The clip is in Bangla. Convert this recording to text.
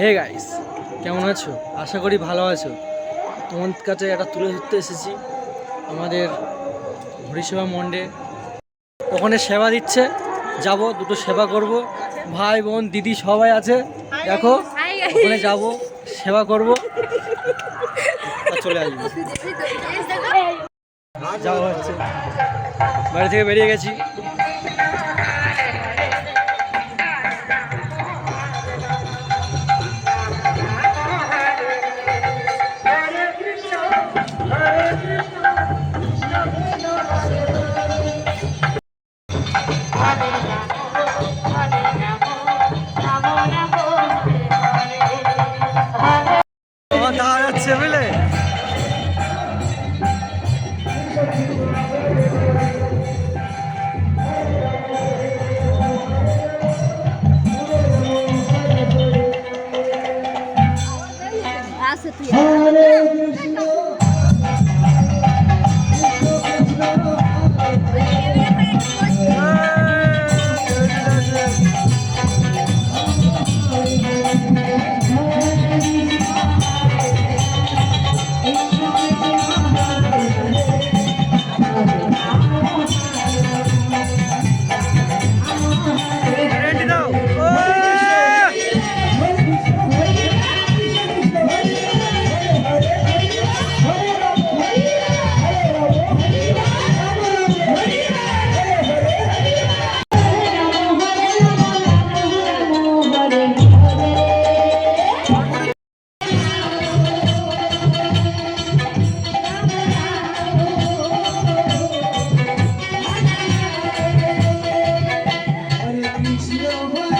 হে গাইস কেমন আছো আশা করি ভালো আছো তোমার কাছে একটা তুলে ধরতে এসেছি আমাদের হরিসেবা মণ্ডে ওখানে সেবা দিচ্ছে যাব দুটো সেবা করব ভাই বোন দিদি সবাই আছে দেখো ওখানে যাব সেবা করব চলে আসব যাওয়া হচ্ছে বাড়ি থেকে বেরিয়ে গেছি দেখা যাচ্ছে বুঝলে সব বাইরে